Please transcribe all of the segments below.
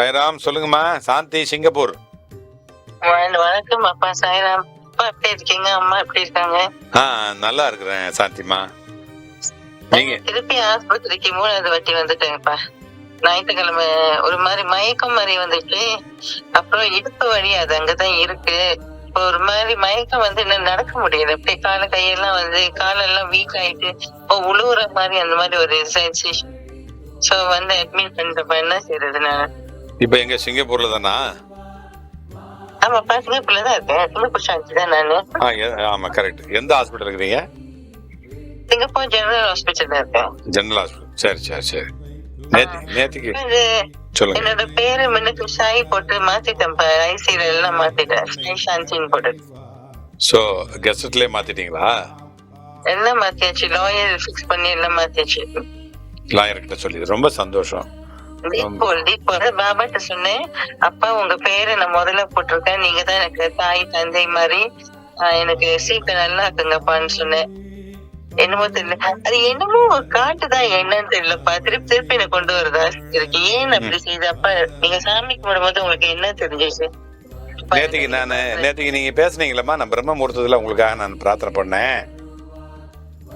சாய்ராம் சொல்லுங்கம்மா. சாந்தி சிங்கப்பூர். வண- வணக்கம் அப்பா சாய்ராம். அப்பா எப்படி இருக்கீங்க? அம்மா எப்படி இருக்காங்க? ஆ நல்லா இருக்கிறேன் சாந்திமா நீங்க? திருப்பி ஆஸ்பத்திரிக்கு மூணாவது வாட்டி வந்துட்டேங்கப்பா ஞாயிற்றுக்கிழமை ஒரு மாதிரி மயக்கம் மாதிரி வந்துச்சு. அப்புறம் இடுப்பு வலி அது அங்கதான் இருக்கு. இப்போ ஒரு மாதிரி மயக்கம் வந்து என்ன நடக்க முடியல. அப்படியே கால கையெல்லாம் வந்து காலெல்லாம் வீக் ஆயிட்டு இப்போ உழுவுற மாதிரி அந்த மாதிரி ஒரு சென்சேஷன் சோ வந்து அட்மிட் பண்ணிட்டப்ப என்ன செய்யறது நான்? இப்போ எங்க சிங்கப்பூர்ல தானா? ஆமாப்பா சிங்கப்பூர்ல தான் இருக்கேன். சிங்கப்பூர் சாந்தி தான் நானு. ஆ எ- ஆமா கரெக்ட் எந்த ஹாஸ்பிட்டல் இருக்கிறீங்க சிங்கப்பூர் ஜெனரல் ஹாஸ்பிட்டல்ல இருக்கேன். ஜெனரல் ஹாஸ்பிட்டல் சரி சரி சரி. நேத்தி நேத்திக்கு சொல்லுங்க. என்னோட பேரு முன்னுக்கு சாய் போட்டு மாத்திட்டேன் ஐசில எல்லாம் மாத்திட்டேன். சாந்தின்னு போட்டு. ஸோ கெஸ்ட்லேயே மாத்திட்டீங்களா? எல்லாம் மாத்தியாச்சு. லாயர் ஃபிக்ஸ் பண்ணி எல்லாம் மாத்தியாச்சு. லாயர்கிட்ட சொல்லி ரொம்ப சந்தோஷம். தீபோல் தீபோல் பாபாட்ட சொன்னேன். அப்பா உங்க பேரை நான் முதல்ல போட்டிருக்கேன். நீங்க தான் எனக்கு தாய் தந்தை மாதிரி எனக்கு சீட்டை நல்லா இருக்குங்கப்பான்னு சொன்னேன். என்னமோ தெரியல. அது என்னமோ ஒரு காட்டுதான் என்னன்னு தெரியலப்பா. திருப்பி திருப்பி என்ன கொண்டு வருதா? இருக்கு ஏன் அப்படி செய்யுது அப்பா நீங்க சாமி கும்பிடும்போது உங்களுக்கு என்ன தெரிஞ்சிச்சு? நேத்திக்கு நான் நேத்திக்கு நீங்க பேசுனீங்களம்மா. நான் பிரம்ம முகூர்த்தத்தில் உங்களுக்காக நான் பிரார்த்தனை பண்ணேன்.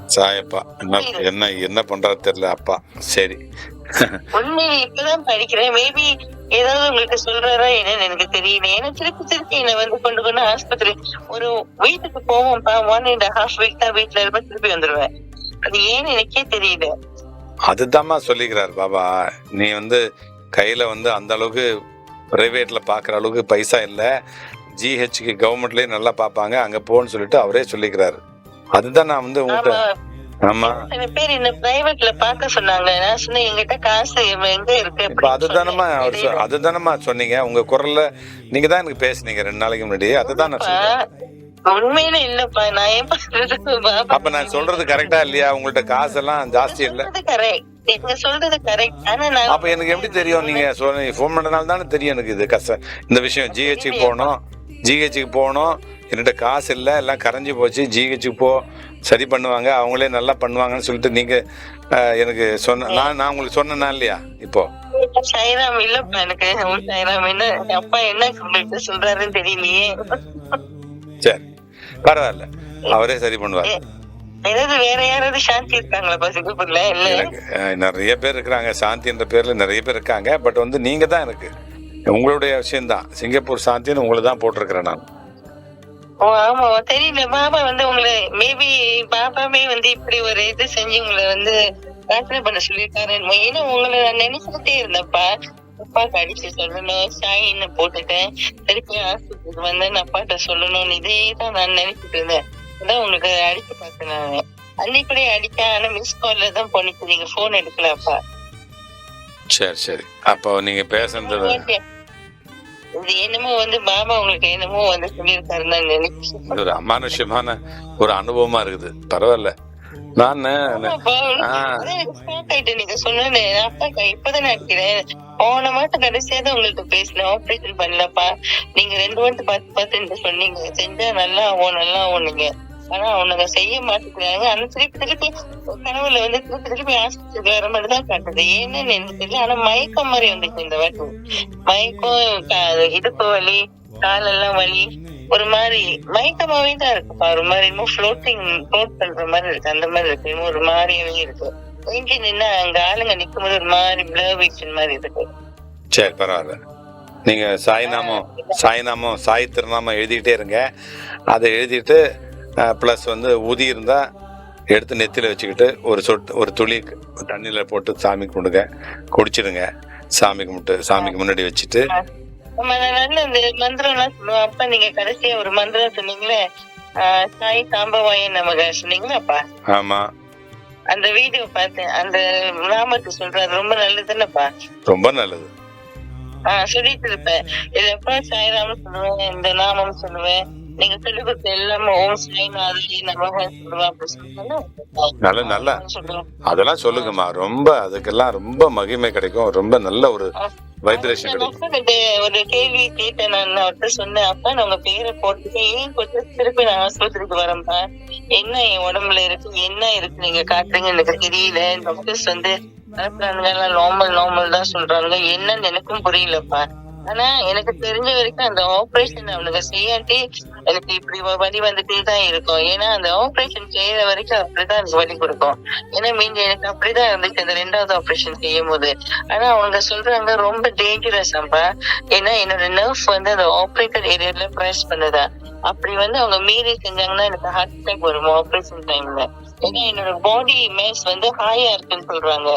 சாயப்பா. என்ன என்ன என்ன பண்றது தெரியல அப்பா. சரி. உண்மை இப்பதான் படிக்கிறேன். மேபி ஏதாவது உங்களுக்கு சொல்றாரா என்னன்னு எனக்கு தெரியல. ஏன்னா திருப்பி திருப்பி என்ன வந்து கொண்டு கொண்டு ஆஸ்பத்திரி ஒரு வீட்டுக்கு போவோம்ப்பா. ஒன் அண்ட் ஹாஃப் வீக் தான் வீட்டுல இருப்பேன். திருப்பி வந்துருவேன். அது ஏன்னு எனக்கே தெரியல. அதுதாம்மா சொல்லிக்கிறார் பாபா. நீ வந்து கையில வந்து அந்த அளவுக்கு பிரைவேட்ல பாக்குற அளவுக்கு பைசா இல்லை. ஜிஹெச்க்கு கவர்மெண்ட்லயே நல்லா பார்ப்பாங்க அங்க போன்னு சொல்லிட்டு அவரே சொல்லிக்கிறாரு. அதுதான் நான் வந்து உங்கள்கிட்ட பேர் என்ன பிரைவேட்ல பாக்க சொன்னாங்க. நான் சொன்னேன் என்கிட்ட காசு எங்க இருக்கு? இப்ப சொன்னீங்க. உங்க குரல்ல நீங்க தான் எனக்கு பேசுனீங்க ரெண்டு நாளைக்கு முன்னாடி. அதுதான் நான் அப்பா, உண்மையில இல்லப்பா. நான் ஏன் பண்றது? பாபா அப்ப நான் சொல்றது கரெக்டா இல்லையா? உங்கள்ட்ட காசெல்லாம் ஜாஸ்தி இல்ல. நீங்க சொல்றது கரெக்ட் ஆனா நான் அப்ப எனக்கு எப்படி தெரியும்? நீங்க சொன்ன ஃபோன் பண்ணனால தானே தெரியும் எனக்கு இது கஷ்டம் இந்த விஷயம். ஜிஹெச்சுக்கு போகணும். ஜிஹெச்சுக்கு போகணும். என்கிட்ட காசு இல்லை எல்லாம் கரைஞ்சி போச்சு. ஜிஹெச்சுக்கு போ சரி பண்ணுவாங்க. அவங்களே நல்லா பண்ணுவாங்கன்னு சொல்லிட்டு நீங்க எனக்கு சொன்ன நான் நான் உங்களுக்கு சொன்னேனா இல்லையா? இப்போ? இல்லப்பா எனக்கு. என்ன அப்பா என்ன உங்களுக்கு சொல்றாருன்னு தெரியலையே. சரி. பரவாயில்ல. அவரே சரி பண்ணுவார். ஏதாவது வேற யாராவது சாந்தி இருக்காங்களாப்பா சிங்கப்பூர்ல? நிறைய பேர் இருக்கிறாங்க. சாந்தி என்ற பேர்ல நிறைய பேர் இருக்காங்க. பட் வந்து நீங்க தான் எனக்கு. உங்களுடைய விஷயம்தான். சிங்கப்பூர் சாந்தின்னு உங்களை தான் போட்டிருக்கிறேன் நான். ஆமா தெரியல. பாபா வந்து உங்களை மேபி பாபாவே வந்து இப்படி ஒரு இது செஞ்சு உங்களை வந்து பிரார்த்தனை பண்ண சொல்லியிருக்காரு ஏன்னா உங்களை நான் நினைச்சுட்டே இருந்தேன்ப்பா. அப்பாக்கு அடிச்சு சொல்லணும் சாயின்னு போட்டுட்டேன். திருப்பி ஆஸ்பத்திரிக்கு வந்தேன் அப்பாட்ட சொல்லணும் இதே தான் நான் நினைச்சிட்டு இருந்தேன். அதான் உங்களுக்கு அடிச்சு பார்த்தேன் நான். அன்னைக்குள்ளே அடிச்சேன் ஆனா மிஸ் கால்ல தான் போனிச்சு நீங்க போன் எடுக்கல அப்பா சரி சரி. அப்போ நீங்க பேசுனது இது என்னமோ வந்து பாபா உங்களுக்கு என்னமோ வந்து சொல்லியிருக்காருன்னு நான் நினைச்சேன் இது ஒரு அமானுஷ்யமான ஒரு அனுபவமா இருக்குது பரவாயில்ல நான் நீங்க க- இப்பதான் நினைக்கிறேன். போன மாசம் கடைசியா தான் உங்கள்ட்ட பேசினேன். operation பண்ணலப்பா. நீங்க ரெண்டு வாட்டி பார்த்து பார்த்து சொன்னீங்க. செஞ்சா நல்லா ஆகும், நல்லா ஆகும் நீங்க. ஆனா அவனுங்க செய்ய மாட்டேங்கிறாங்க. ஆனா திருப்பி திருப்பி கனவுல வந்து திருப்பி திருப்பி ஆஸ்பத்திரிக்கு வர மாதிரி தான் காட்டுது. ஏன்னு எனக்கு தெரியல. ஆனா மயக்கம் மாதிரி வந்துச்சு இந்த வாட்டி. மயக்கம், இடுப்பு வலி, காலெல்லாம் வலி ஒரு மாதிரி மயக்கமாவே தான் இருக்குப்பா ஒரு மாதிரி இன்னும் ஃப்ளோட்டிங் ஃப்ளோட் பண்ற மாதிரி இருக்கு அந்த மாதிரி இருக்கு இன்னும் ஒரு மாதிரியாவே இருக்கு எங்க நின்னா அங்க ஆளுங்க நிக்கும் போது ஒரு மாதிரி பிளர் விஷன் மாதிரி இருக்கு சரி பரவாயில்ல நீங்க சாய்நாமம் சாய்நாமம் சாய் திருநாமம் எழுதிக்கிட்டே இருங்க அதை எழுதிட்டு ப்ளஸ் வந்து ஊதி இருந்தா எடுத்து நெத்தியில் வச்சுக்கிட்டு ஒரு சொட்டு ஒரு துளி தண்ணியில் போட்டு சாமி கும்பிடுங்க. குடிச்சிடுங்க. சாமி கும்பிட்டு சாமிக்கு முன்னாடி வச்சுட்டு. நல்ல இந்த மந்திரம் எல்லாம் சொல்லுவேன் அப்ப நீங்க கடைசியா ஒரு மந்திரம் சொன்னீங்களே சாய் சாம்பவாய நமக சொன்னீங்களா அப்பா ஆமா. அந்த வீடியோ பார்த்தேன். அந்த நாமத்தை சொல்றது ரொம்ப நல்லதுன்னப்பா ரொம்ப நல்லது. ஆஹ் சொல்லிட்டு இருப்பேன். இது எப்ப சாய்ராம சொல்லுவேன் இந்த நாமம் சொல்லுவேன். நீங்க சொல்லி கொடுத்த எல்லாமே ஓம் சாய்நாதே நமக சொல்லுவேன் அப்படி சொல்லுவேன் நல்ல நல்ல. சொல்லுவேன் அதெல்லாம் சொல்லுங்கம்மா. ரொம்ப அதுக்கெல்லாம் ரொம்ப மகிமை கிடைக்கும். ரொம்ப நல்ல ஒரு வைப்ரேஷன் ஒரு கேள்வி கேட்டேன் நான் அவர்கிட்ட சொன்னேன். அப்பா பேரை போட்டு ஏன் திருப்பி நான் ஆஸ்பத்திரிக்கு வரேன்ப்பா? என்ன என் உடம்புல இருக்கு? என்ன இருக்கு? நீங்க காட்டுறீங்க. எனக்கு தெரியல. டாக்டர்ஸ் வந்து நார்மல் நார்மல் தான் சொல்றாங்க என்னன்னு எனக்கும் புரியலப்பா. ஆனா எனக்கு தெரிஞ்ச வரைக்கும் அந்த ஆபரேஷன் அவனுக்கு செய்யாட்டி எனக்கு இப்படி வலி வந்துட்டே தான் இருக்கும். ஏன்னா அந்த ஆபரேஷன் செய்யற வரைக்கும் அப்படிதான் எனக்கு வலி கொடுக்கும். ஏன்னா மீன் எனக்கு அப்படிதான் இருந்துச்சு அந்த ரெண்டாவது ஆபரேஷன் செய்யும் போது ஆனா அவங்க சொல்றாங்க ரொம்ப டேஞ்சரஸ் அப்பா. ஏன்னா என்னோட நர்வ் வந்து அந்த ஆபரேட்டர் ஏரியால பிரஸ் பண்ணுதான் அப்படி வந்து அவங்க மீறி செஞ்சாங்கன்னா எனக்கு ஹார்ட் அட்டாக் வரும் ஆபரேஷன் டைம்ல ஏன்னா என்னோட பாடி மேஸ் வந்து ஹாயா இருக்குன்னு சொல்றாங்க.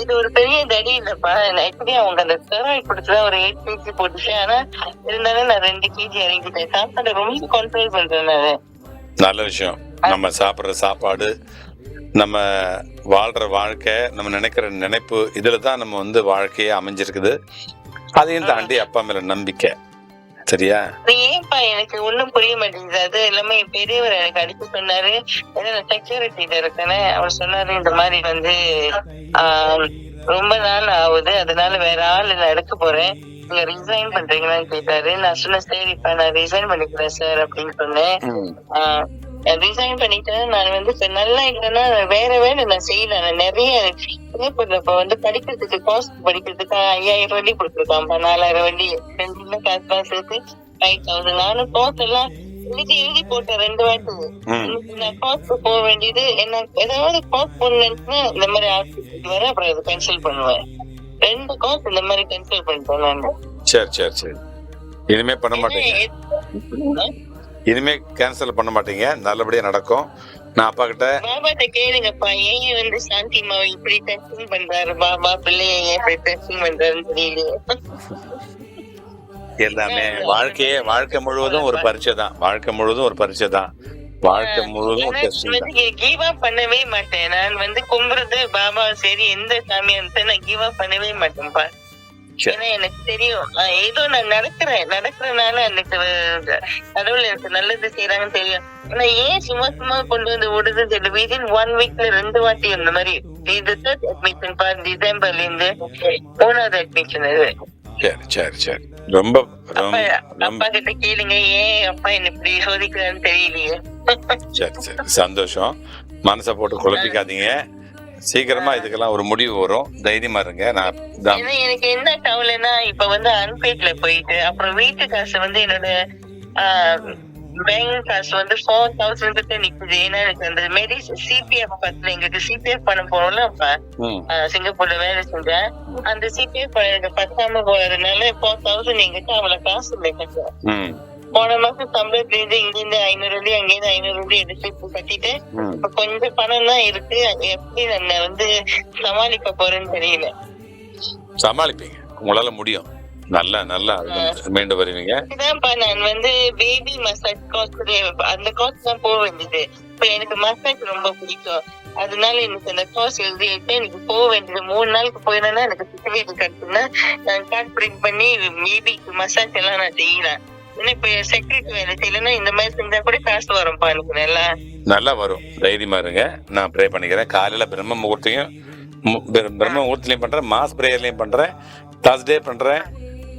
இது ஒரு பெரிய தடி இல்லப்பா. எப்படி அவங்க அந்த ஸ்டெராய்ட் கொடுத்துதான் ஒரு எயிட் கேஜி போட்டுட்டேன் ஆனா இருந்தாலும் நான் ரெண்டு கேஜி இறங்கிட்டேன். சாப்பாடு ரொம்ப கண்ட்ரோல் பண்றேன் நானு. நல்ல விஷயம். நம்ம சாப்பிட்ற சாப்பாடு நம்ம வாழ்ற வாழ்க்கை நம்ம நினைக்கிற நினைப்பு இதுல தான் நம்ம வந்து வாழ்க்கையே அமைஞ்சிருக்குது. அதையும் தாண்டி அப்பா மேல நம்பிக்கை. சரியா? ஏன்பா எனக்கு ஒண்ணும் புரிய மாட்டேங்குது? அது எல்லாமே பெரியவர் எனக்கு அடிச்சு சொன்னாரு. ஏன்னா நான் செக்யூரிட்டில இருக்கேனே. அவர் சொன்னாரு இந்த மாதிரி வந்து ரொம்ப நாள் ஆகுது. அதனால வேற ஆள் நான் எடுக்க போறேன். நீங்க ரிசைன் பண்றீங்களான்னு கேட்டாரு. நான் சொன்னேன் சரிப்பா நான் ரிசைன் பண்ணிக்கிறேன் சார் அப்படின்னு சொன்னேன். ரிசைன் பண்ணிட்டேன். நான் வந்து இப்ப நல்லா இல்லைன்னா வேற வேலை நான் செய்யல. நான் நிறைய இப்ப வந்து படிக்கிறதுக்கு காஸ்ட் படிக்கிறதுக்கு ஐயாயிரம் வண்டி கொடுத்துருக்கான்ப்பா நாலாயிரம் வண்டி ரெண்டு காசுலாம் சேர்த்து ஃபைவ் தௌசண்ட் நானும் காசு எல்லாம் எழுதி எழுதி போட்டேன் ரெண்டு வாட்டி. நான் காசு போக வேண்டியது என்ன ஏதாவது காசு போடணும்னா இந்த மாதிரி ஆஸ்பத்திரிக்கு வர அப்புறம் அதை கேன்சல் பண்ணுவேன். ரெண்டு காசு இந்த மாதிரி கேன்சல் பண்ணிட்டேன் நான். சரி சரி சரி. இனிமே பண்ண மாட்டீங்க. இனிமே கேன்சல் பண்ண மாட்டீங்க. நல்லபடியா நடக்கும். நான் அப்பா கிட்ட பாபாட்ட கேளுங்கப்பா. ஏன் வந்து சாந்தி மாவை இப்படி டச்சிங் பண்றாரு? பாபா பிள்ளைய ஏன் இப்படி டச்சிங் பண்றாருன்னு தெரியல எல்லாமே வாழ்க்கையே வாழ்க்கை முழுவதும் ஒரு பரீட்சை தான். வாழ்க்கை முழுவதும் ஒரு பரீட்சை தான். வாழ்க்கை முழுவதும் ஒரு டெஸ்டிங் தான். கிவ் அப் பண்ணவே மாட்டேன். நான் வந்து கும்புறது பாபா சரி எந்த சாமியா இருந்தா நான் கிவ் அப் பண்ணவே மாட்டேன்ப்பா. ஏன்னா எனக்கு தெரியும். ஏதோ நான் நடக்கிறேன். நடக்கிறனால எனக்கு கடவுள் எனக்கு நல்லது செய்யறாங்கன்னு தெரியும். ஆனா ஏன் சும்மா சும்மா கொண்டு வந்து விடுது தெரியல. விதின் ஒன் வீக்ல ரெண்டு வாட்டி இந்த மாதிரி. இது தேர்ட் அட்மிஷன் பா டிசம்பர்ல இருந்து மூணாவது அட்மிஷன் இது சரி சரி சரி. ரொம்ப அப்பா கிட்ட கேளுங்க. ஏன் அப்பா என்ன இப்படி சோதிக்கிறான்னு தெரியலையே. சரி சரி. சந்தோஷம். மனசை போட்டு குழப்பிக்காதீங்க. சீக்கிரமா இதுக்கெல்லாம் ஒரு முடிவு வரும். தைரியமா இருங்க. நான் எனக்கு என்ன கவலைன்னா இப்ப வந்து அன்பேட்ல போயிட்டு அப்புறம் வீட்டு காசு வந்து என்னோட பேங்க் காசு வந்து ஃபோர் தௌசண்ட் கிட்ட நிக்குது. ஏன்னா எனக்கு அந்த மெடி சிபிஎஃப் பத்துல எங்களுக்கு சிபிஎஃப் பண்ண போறோம்ல அப்ப சிங்கப்பூர்ல வேலை செஞ்சேன். அந்த சிபிஎஃப் எனக்கு பத்தாம போறதுனால ஃபோர் தௌசண்ட் எங்கிட்ட அவ்வளவு காசு இல்லை போன மாசம் சம்பளத்துல இருந்து இங்க இருந்து ஐநூறு ரூபாய் அங்க இருந்து ஐநூறு ரூபாய் எடுத்து இப்ப கட்டிட்டு இப்ப கொஞ்சம் பணம் தான் இருக்கு. அது எப்படி நான் வந்து சமாளிக்க போறேன்னு தெரியல. சமாளிப்பீங்க. உங்களால முடியும். நல்லா நல்லா மீண்டு வருவீங்க. இதுதான்ப்பா நான் வந்து பேபி மசாஜ் கோர்ஸ் அந்த கோர்ஸ் தான் போக வேண்டியது. இப்ப எனக்கு மசாஜ் ரொம்ப பிடிக்கும். அதனால எனக்கு அந்த கோர்ஸ் எழுதிட்டு எனக்கு போக வேண்டியது மூணு நாளுக்கு போயிருந்தேன்னா எனக்கு சர்டிபிகேட் கிடைச்சுன்னா நான் கார்டு பிரிண்ட் பண்ணி பேபிக்கு மசாஜ் எல்லாம் நான் செய்யலாம் ஏன்னா இப்ப செக்ரட்டரி வேலை செய்யலன்னா இந்த மாதிரி செஞ்சா கூட காசு வரும்ப்பா எனக்கு நல்லா. வரும். தைரியமா இருங்க. நான் ப்ரே பண்ணிக்கிறேன். காலையில பிரம்ம முகூர்த்தையும் பிரம்ம முகூர்த்தலையும் பண்றேன். மாஸ் பிரேயர்லையும் பண்றேன். தர்ஸ்டே பண்றேன்.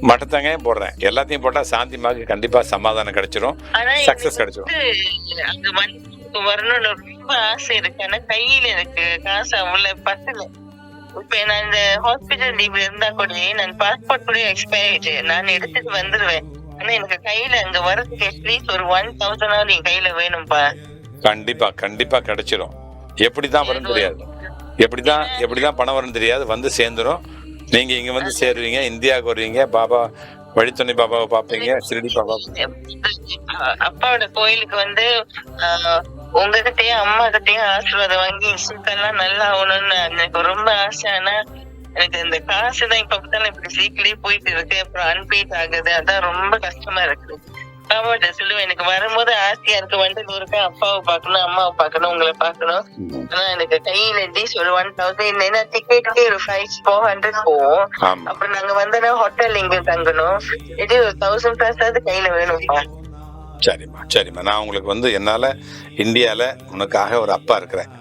மட்டத்தங்கையும் போடுறேன். எல்லாத்தையும் போட்டா சாந்திமாக்கு கண்டிப்பா சமாதானம் கிடைச்சிரும். சக்சஸ் கிடைச்சிரும். வரணும்னு ரொம்ப ஆசை இருக்கு. ஆனா கையில எனக்கு காசு அவ்வளவு பத்தல. இப்ப நான் இந்த ஹாஸ்பிட்டல் லீவ் இருந்தா கூட நான் பாஸ்போர்ட் கூட எக்ஸ்பயர் ஆயிடுச்சு. நான் எடுத்துட்டு வந்துருவேன். ஆனா எனக்கு கையில அங்க வரதுக்கு அட்லீஸ்ட் ஒரு ஒன் தௌசண்ட் என் கையில வேணும்பா. கண்டிப்பா கண்டிப்பா கிடைச்சிரும். எப்படிதான் வரும்னு தெரியாது. எப்படிதான் எப்படிதான் பணம் வரும்னு தெரியாது. வந்து சேர்ந்துரும். நீங்க இங்க வந்து சேருவீங்க இந்தியாவுக்கு வருவீங்க பாபா வழித்துணை பாபாவை பார்ப்பீங்க சிறுடி பாபா அப்பாவோட கோயிலுக்கு வந்து உங்ககிட்டயும் அம்மா கிட்டயும் ஆசீர்வாதம் வாங்கி இசுக்கெல்லாம் நல்லா ஆகணும்னு எனக்கு ரொம்ப ஆசை. ஆனா எனக்கு இந்த காசு தான் இப்ப பார்த்தாலும் இப்படி சீக்கிரே போயிட்டு இருக்கு அப்புறம் அன்பீட் ஆகுது. அதான் ரொம்ப கஷ்டமா இருக்கு. அப்பாவோட சொல்லுவேன். எனக்கு வரும்போது ஆசையா இருக்கு. வண்டலூருக்கு அப்பாவை பார்க்கணும் அம்மாவை பார்க்கணும் உங்களை பார்க்கணும். ஆனா எனக்கு கையில அட்லீஸ்ட் ஒரு ஒன் தௌசண்ட் ஏன்னா டிக்கெட்டுக்கு ஒரு ஃபைவ் ஃபோர் ஹண்ட்ரட் ஆமா. அப்புறம் நாங்க வந்தோன்னா ஹோட்டல் இங்க தங்கணும். இது ஒரு தௌசண்ட் பிளஸ் கையில வேணும்ப்பா. சரிம்மா சரிம்மா. நான் உங்களுக்கு வந்து என்னால இந்தியால உனக்காக ஒரு அப்பா இருக்கிறேன்.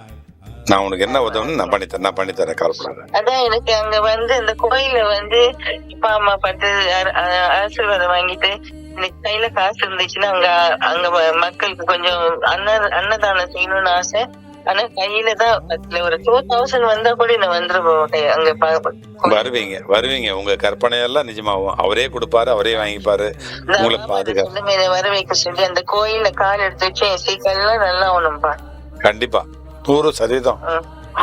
நான் உனக்கு என்ன உதவுன்னு நான் பண்ணித்தரேன் நான் பண்ணித்தரேன் கவலைப்படாத. அதான் எனக்கு அங்க வந்து அந்த கோயில்ல வந்து அப்பா அம்மா பார்த்து ஆசீர்வாதம் வாங்கிட்டு எனக்கு கையில காசு இருந்துச்சுன்னா அங்க அங்க மக்களுக்கு கொஞ்சம் அன்ன அன்னதானம் செய்யணும்னு ஆசை. ஆனா கையில தான் ஒரு டூ தௌசண்ட் வந்தா கூட நான் வந்துருவேன் அங்க வருவீங்க வருவீங்க. உங்க கற்பனையெல்லாம் நிஜமாவும். அவரே கொடுப்பாரு அவரே வாங்கிப்பாரு. உங்களை மாமா பாதுகா சொல்லுமே, என்னை வர வைக்க சொல்லி அந்த கோயில்ல கால் எடுத்து வச்சு என் சீக்கிரம் நல்லா ஆகணும்பா கண்டிப்பா. நூறு சதவீதம்.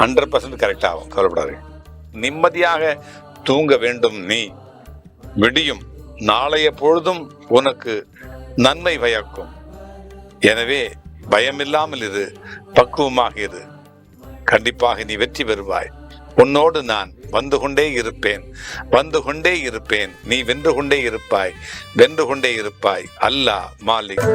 ஹண்ட்ரட் பர்சன்ட் கரெக்ட் ஆகும் கவலைப்படாது நிம்மதியாக தூங்க வேண்டும் நீ. விடியும் நாளைய பொழுதும் உனக்கு நன்மை பயக்கும் எனவே பயமில்லாமல் இரு பக்குவமாக இரு. கண்டிப்பாக நீ வெற்றி பெறுவாய். உன்னோடு நான் வந்து கொண்டே இருப்பேன் வந்து கொண்டே இருப்பேன். நீ வென்று கொண்டே இருப்பாய் வென்று கொண்டே இருப்பாய். அல்லாஹ் மாலிக்.